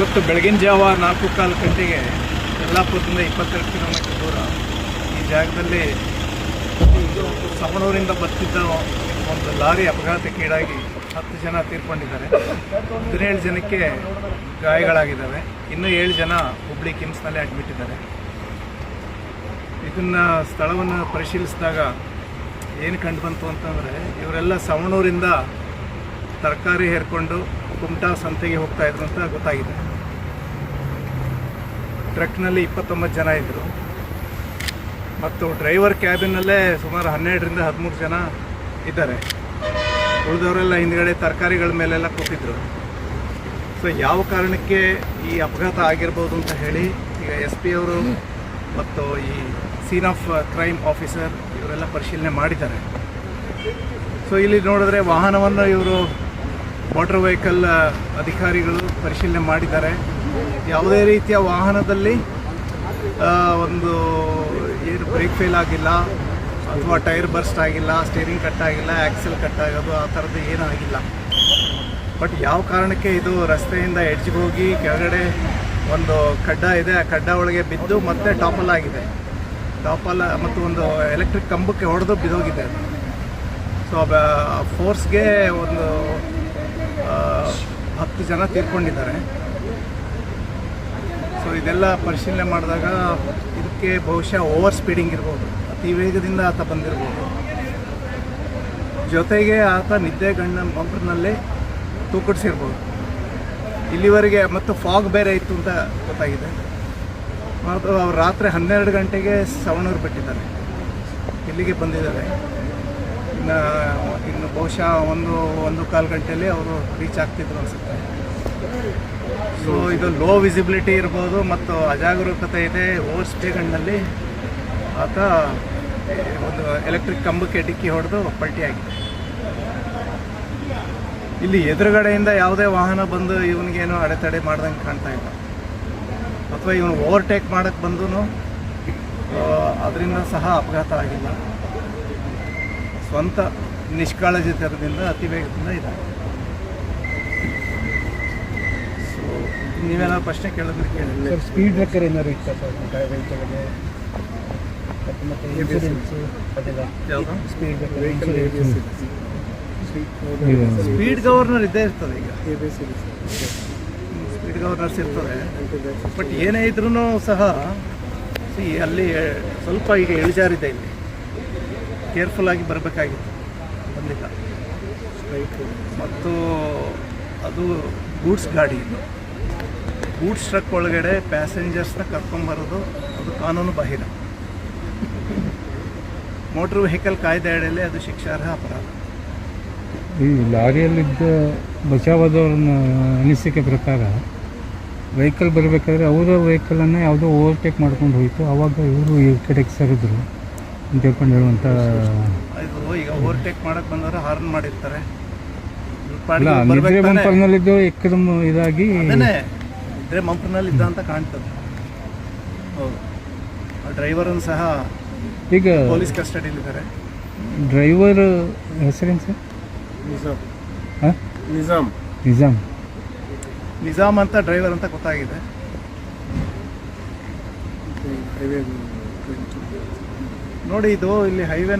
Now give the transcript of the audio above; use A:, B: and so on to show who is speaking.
A: ಇವತ್ತು ಬೆಳಗಿನ ಜಾವ ನಾಲ್ಕು ಕಾಲು ಗಂಟೆಗೆ ಯಲ್ಲಾಪುರದಿಂದ ಇಪ್ಪತ್ತೆರಡು ಕಿಲೋಮೀಟರ್ ದೂರ ಈ ಜಾಗದಲ್ಲಿ ಸವಣೂರಿಂದ ಬರ್ತಿದ್ದ ಒಂದು ಲಾರಿ ಅಪಘಾತಕ್ಕೀಡಾಗಿ ಹತ್ತು ಜನ ತೀರ್ಕೊಂಡಿದ್ದಾರೆ ಹದಿನೇಳು ಜನಕ್ಕೆ ಗಾಯಗಳಾಗಿದ್ದಾವೆ. ಇನ್ನೂ ಏಳು ಜನ ಹುಬ್ಳಿ ಕಿಮ್ಸ್ನಲ್ಲಿ ಅಡ್ಮಿಟ್ ಇದ್ದಾರೆ. ಇದನ್ನು ಸ್ಥಳವನ್ನು ಪರಿಶೀಲಿಸಿದಾಗ ಏನು ಕಂಡು ಬಂತು ಅಂತಂದರೆ ಇವರೆಲ್ಲ ಸವಣೂರಿಂದ ತರಕಾರಿ ಹೇರ್ಕೊಂಡು ಕುಮಟಾ ಸಂತೆಗೆ ಹೋಗ್ತಾ ಇದ್ರು ಅಂತ ಗೊತ್ತಾಗಿದೆ. ಟ್ರಕ್ನಲ್ಲಿ ಇಪ್ಪತ್ತೊಂಬತ್ತು ಜನ ಇದ್ದರು. ಮತ್ತು ಡ್ರೈವರ್ ಕ್ಯಾಬಿನಲ್ಲೇ ಸುಮಾರು ಹನ್ನೆರಡರಿಂದ ಹದಿಮೂರು ಜನ ಇದ್ದಾರೆ. ಉಳಿದವರೆಲ್ಲ ಹಿಂದ್ಗಡೆ ತರಕಾರಿಗಳ ಮೇಲೆಲ್ಲ ಕೂತಿದ್ರು. ಸೊ ಯಾವ ಕಾರಣಕ್ಕೆ ಈ ಅಪಘಾತ ಆಗಿರ್ಬೋದು ಅಂತ ಹೇಳಿ ಈಗ ಎಸ್ ಪಿ ಅವರು ಮತ್ತು ಈ ಸೀನ್ ಆಫ್ ಕ್ರೈಮ್ ಆಫೀಸರ್ ಇವರೆಲ್ಲ ಪರಿಶೀಲನೆ ಮಾಡಿದ್ದಾರೆ. ಸೊ ಇಲ್ಲಿ ನೋಡಿದ್ರೆ ವಾಹನವನ್ನು ಇವರು ಮೋಟರ್ ವೆಹಿಕಲ್ ಅಧಿಕಾರಿಗಳು ಪರಿಶೀಲನೆ ಮಾಡಿದ್ದಾರೆ. ಯಾವುದೇ ರೀತಿಯ ವಾಹನದಲ್ಲಿ ಒಂದು ಏನು ಬ್ರೇಕ್ ಫೇಲ್ ಆಗಿಲ್ಲ, ಅಥವಾ ಟೈರ್ ಬರ್ಸ್ಟ್ ಆಗಿಲ್ಲ ಸ್ಟೇರಿಂಗ್ ಕಟ್ ಆಗಿಲ್ಲ ಆ್ಯಕ್ಸಲ್ ಕಟ್ ಆಗೋದು, ಆ ಥರದ್ದು ಏನೂ ಆಗಿಲ್ಲ. ಬಟ್ ಯಾವ ಕಾರಣಕ್ಕೆ ಇದು ರಸ್ತೆಯಿಂದ ಎಡ್ಜ್ಗೆ ಹೋಗಿ ಕೆಳಗಡೆ ಒಂದು ಖಡ್ಡ ಇದೆ, ಆ ಖಡ್ಡ ಒಳಗೆ ಬಿದ್ದು ಮತ್ತೆ ಟಾಪಲ್ ಆಗಿದೆ. ಟಾಪಲ್ ಮತ್ತು ಒಂದು ಎಲೆಕ್ಟ್ರಿಕ್ ಕಂಬಕ್ಕೆ ಹೊಡೆದು ಬಿದ್ದೋಗಿದೆ. ಸೊ ಫೋರ್ಸ್ಗೆ ಒಂದು ಹತ್ತು ಜನ ತೀರ್ಕೊಂಡಿದ್ದಾರೆ. ಇದೆಲ್ಲ ಪರಿಶೀಲನೆ ಮಾಡಿದಾಗ ಇದಕ್ಕೆ ಬಹುಶಃ ಓವರ್ ಸ್ಪೀಡಿಂಗ್ ಇರ್ಬೋದು. ಅತಿ ವೇಗದಿಂದ ಆತ ಬಂದಿರ್ಬೋದು. ಜೊತೆಗೆ ಆತ ನಿದ್ದೆಗಣ್ಣ ಬಂಪರ್ನಲ್ಲೇ ತೂಕಡಿಸಿರ್ಬೋದು. ಇಲ್ಲಿವರೆಗೆ ಮತ್ತು ಫಾಗ್ ಬೇರೆ ಇತ್ತು ಅಂತ ಗೊತ್ತಾಗಿದೆ. ಮತ್ತು ಅವ್ರು ರಾತ್ರಿ ಹನ್ನೆರಡು ಗಂಟೆಗೆ ಸವಣೂರು ಬಿಟ್ಟಿದ್ದಾರೆ. ಇಲ್ಲಿಗೆ ಬಂದಿದ್ದಾರೆ. ಇನ್ನು ಇನ್ನು ಬಹುಶಃ ಒಂದು ಒಂದು ಕಾಲು ಗಂಟೆಯಲ್ಲಿ ಅವರು ರೀಚ್ ಆಗ್ತಿದ್ರು ಅನಿಸುತ್ತೆ. ಸೊ ಇದು ಲೋ ವಿಸಿಬಿಲಿಟಿ ಇರ್ಬೋದು ಮತ್ತು ಅಜಾಗರೂಕತೆ ಇದೆ ಓವರ್ ಸ್ಪೀಡ್ನಲ್ಲಿ ಆತ, ಒಂದು ಎಲೆಕ್ಟ್ರಿಕ್ ಕಂಬಕ್ಕೆ ಡಿಕ್ಕಿ ಹೊಡೆದು ಪಲ್ಟಿಯಾಗಿದೆ ಇಲ್ಲಿ ಎದುರುಗಡೆಯಿಂದ ಯಾವುದೇ ವಾಹನ ಬಂದು ಇವನಿಗೇನು ಅಡೆತಡೆ ಮಾಡ್ದಂಗೆ ಕಾಣ್ತಾ ಇಲ್ಲ. ಅಥವಾ ಇವನು ಓವರ್ಟೇಕ್ ಮಾಡೋಕ್ಕೆ ಬಂದು ಅದರಿಂದ ಸಹ ಅಪಘಾತ ಆಗಿಲ್ಲ. ಸ್ವಂತ ನಿಷ್ಕಾಳಜಿತನದಿಂದ ಅತಿ ವೇಗದಿಂದ ಇದೆ ನೀವೇನಾದ್ರು ಪ್ರಶ್ನೆ ಕೇಳಿದ್ರೆ ಕೇಳಿ.
B: ಸರ್ ಸ್ಪೀಡ್ ಬ್ರೇಕರ್ ಏನಾದ್ರು ಇತ್ತ ಸರ್ ವೆಹಿಕಲ್ಗೆ? ಮತ್ತು ಇನ್ಸೂರೆನ್ಸು ಅದೆಲ್ಲ? Speed breaker insurance
A: speed governor ಇದ್ದೇ ಇರ್ತದೆ ಈಗ. ಸ್ಪೀಡ್ ಗವರ್ನರ್ಸ್ ಇರ್ತದೆ ಬಟ್ ಏನೇ ಇದ್ರೂ ಸಹ ಸಿ ಅಲ್ಲಿ ಸ್ವಲ್ಪ ಈಗ ಇಳಿಜಾರಿದೆ ಇಲ್ಲಿ. ಕೇರ್ಫುಲ್ ಆಗಿ ಬರಬೇಕಾಗಿತ್ತು. ಬಂದಿಲ್ಲ. ಮತ್ತು ಅದು ಗೂಡ್ಸ್ ಗಾಡಿ ಇದು. ಗೂಡ್ಸ್ ಟ್ರಕ್ ಒಳಗಡೆ ಪ್ಯಾಸೆಂಜರ್ಸ್ನ ಕರ್ಕೊಂಬರೋದು ಅದು ಕಾನೂನು ಬಾಹಿರ. ಮೋಟ್ರ್ ವೆಹಿಕಲ್ ಕಾಯ್ದೆ ಅಡಿಯಲ್ಲಿ ಅದು ಶಿಕ್ಷಾರ್ಹ ಅಪರಾಧ.
C: ಈ ಲಾರಿಯಲ್ಲಿದ್ದ ಬಚಾವಾದವ್ರನ್ನ ಅನಿಸಿಕೆ ಪ್ರಕಾರ ವೆಹಿಕಲ್ ಬರಬೇಕಾದ್ರೆ ಅವರ ವೆಹಿಕಲನ್ನು ಯಾವುದೋ ಓವರ್ಟೇಕ್ ಮಾಡ್ಕೊಂಡು ಹೋಯಿತು. ಆವಾಗ ಇವರು ಈ ಕಡೆಗೆ ಸರಿದ್ರು ಅಂತ ಹೇಳ್ಕೊಂಡು ಹೇಳುವಂಥ
A: ಇದು ಈಗ ಓವರ್ಟೇಕ್ ಮಾಡೋಕ್ಕೆ ಬಂದವರು ಹಾರ್ನ್ ಮಾಡಿರ್ತಾರೆ.
C: ನಿದ್ರೆ ಬಂಪರ್ನಲ್ಲಿದ್ದು ಎಕ್ಕದಮ್ ಇದಾಗಿ
A: ನಿದ್ರೆ ಮಂಪರ್ನಲ್ಲಿ ಇದ್ದ ಅಂತ ಕಾಣ್ತದೆ. ಹೌದು. ಆ ಡ್ರೈವರನ್ನು ಸಹ
C: ಈಗ
A: ಪೊಲೀಸ್ ಕಸ್ಟಡಿಯಲ್ಲಿದ್ದಾರೆ
C: ಡ್ರೈವರ್ ಹೆಸರೇನು ಸರ್?
B: ನಿಜಾಮ್ ನಿಜಾಮ್
C: ನಿಜಾಮ್
A: ನಿಜಾಮ್ ಅಂತ ಡ್ರೈವರ್ ಅಂತ ಗೊತ್ತಾಗಿದೆ. ನೋಡಿ ಇದು ಇಲ್ಲಿ ಹೈವೇ